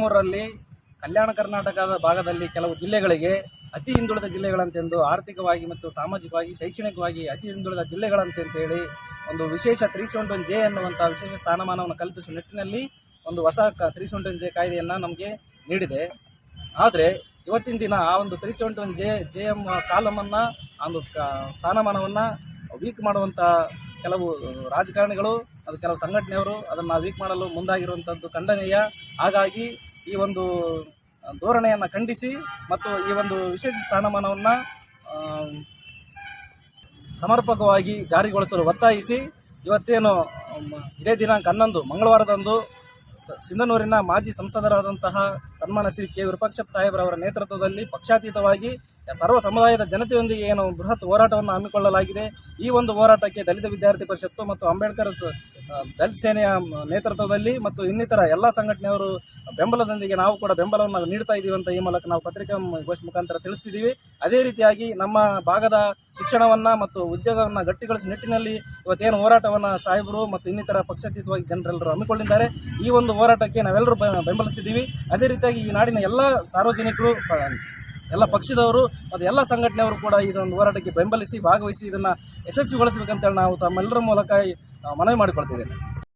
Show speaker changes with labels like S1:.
S1: ಮೂರರಲ್ಲಿ ಕಲ್ಯಾಣ ಕರ್ನಾಟಕದ ಭಾಗದಲ್ಲಿ ಕೆಲವು ಜಿಲ್ಲೆಗಳಿಗೆ ಅತಿ ಹಿಂದುಳಿದ ಜಿಲ್ಲೆಗಳಂತೆಂದು ಆರ್ಥಿಕವಾಗಿ ಮತ್ತು ಸಾಮಾಜಿಕವಾಗಿ, ಶೈಕ್ಷಣಿಕವಾಗಿ ಅತಿ ಹಿಂದುಳಿದ ಜಿಲ್ಲೆಗಳಂತೆ ಅಂತೇಳಿ ಒಂದು ವಿಶೇಷ ತ್ರೀ ಸೆವೆಂಟಿ ಒನ್ ಜೆ ಎನ್ನುವಂಥ ವಿಶೇಷ ಸ್ಥಾನಮಾನವನ್ನು ಕಲ್ಪಿಸುವ ನಿಟ್ಟಿನಲ್ಲಿ ಒಂದು ಹೊಸ ಕ ತ್ರೀ ಸೆವೆಂಟಿ ಜೆ ಕಾಯ್ದೆಯನ್ನು ನಮಗೆ ನೀಡಿದೆ. ಆದರೆ ಇವತ್ತಿನ ದಿನ ಆ ಒಂದು three seventy one J J M ಕಾಲಮನ್ನು, ಆ ಒಂದು ಸ್ಥಾನಮಾನವನ್ನು ವೀಕ್ ಮಾಡುವಂಥ ಕೆಲವು ರಾಜಕಾರಣಿಗಳು ಅದು ಕೆಲವು ಸಂಘಟನೆಯವರು ಅದನ್ನು ವೀಕ್ ಮಾಡಲು ಮುಂದಾಗಿರುವಂಥದ್ದು ಖಂಡನೀಯ. ಹಾಗಾಗಿ ಈ ಒಂದು ಧೋರಣೆಯನ್ನು ಖಂಡಿಸಿ ಮತ್ತು ಈ ಒಂದು ವಿಶೇಷ ಸ್ಥಾನಮಾನವನ್ನು ಸಮರ್ಪಕವಾಗಿ ಜಾರಿಗೊಳಿಸಲು ಒತ್ತಾಯಿಸಿ ಇವತ್ತೇನು ಇದೇ ದಿನಾಂಕ ಹನ್ನೊಂದು, ಮಂಗಳವಾರದಂದು ಸಿಂಧನೂರಿನ ಮಾಜಿ ಸಂಸದರಾದಂತಹ ಸನ್ಮಾನ ಶ್ರೀ ಕೆ ವಿರೂಪಾಕ್ಷಪ್ಪ ಸಾಹೇಬ್ರವರ ನೇತೃತ್ವದಲ್ಲಿ ಪಕ್ಷಾತೀತವಾಗಿ ಸರ್ವ ಸಮುದಾಯದ ಜನತೆಯೊಂದಿಗೆ ಏನು ಬೃಹತ್ ಹೋರಾಟವನ್ನು ಹಮ್ಮಿಕೊಳ್ಳಲಾಗಿದೆ. ಈ ಒಂದು ಹೋರಾಟಕ್ಕೆ ದಲಿತ ವಿದ್ಯಾರ್ಥಿ ಪರಿಷತ್ತು ಮತ್ತು ಅಂಬೇಡ್ಕರ್ ದಲಿತ ಸೇನೆಯ ನೇತೃತ್ವದಲ್ಲಿ ಮತ್ತು ಇನ್ನಿತರ ಎಲ್ಲ ಸಂಘಟನೆಯವರು ಬೆಂಬಲದೊಂದಿಗೆ ನಾವು ಕೂಡ ಬೆಂಬಲವನ್ನು ನೀಡ್ತಾ ಇದ್ದೀವಿ ಅಂತ ಈ ಮೂಲಕ ನಾವು ಪತ್ರಿಕಾ ಗೋಷ್ಠಿ ಮುಖಾಂತರ ತಿಳಿಸ್ತಿದ್ದೀವಿ. ಅದೇ ರೀತಿಯಾಗಿ ನಮ್ಮ ಭಾಗದ ಶಿಕ್ಷಣವನ್ನು ಮತ್ತು ಉದ್ಯೋಗವನ್ನು ಗಟ್ಟಿಗೊಳಿಸುವ ನಿಟ್ಟಿನಲ್ಲಿ ಇವತ್ತೇನು ಹೋರಾಟವನ್ನು ಸಾಹೇಬರು ಮತ್ತು ಇನ್ನಿತರ ಪಕ್ಷಾತೀತವಾಗಿ ಜನರೆಲ್ಲರೂ ಹಮ್ಮಿಕೊಂಡಿದ್ದಾರೆ ಈ ಒಂದು ಹೋರಾಟಕ್ಕೆ ನಾವೆಲ್ಲರೂ ಬೆಂಬಲಿಸ್ತಿದ್ದೀವಿ. ಅದೇ ರೀತಿಯಾಗಿ ಈ ನಾಡಿನ ಎಲ್ಲ ಸಾರ್ವಜನಿಕರು ಎಲ್ಲ ಪಕ್ಷದವರು, ಮತ್ತು ಎಲ್ಲ ಸಂಘಟನೆಯವರು ಕೂಡ ಇದೊಂದು ಹೋರಾಟಕ್ಕೆ ಬೆಂಬಲಿಸಿ, ಭಾಗವಹಿಸಿ ಇದನ್ನು ಯಶಸ್ವಿಗೊಳಿಸಬೇಕಂತೇಳಿ ನಾವು ತಮ್ಮೆಲ್ಲರ ಮೂಲಕ ಮನವಿ ಮಾಡಿಕೊಳ್ತಿದ್ದೇನೆ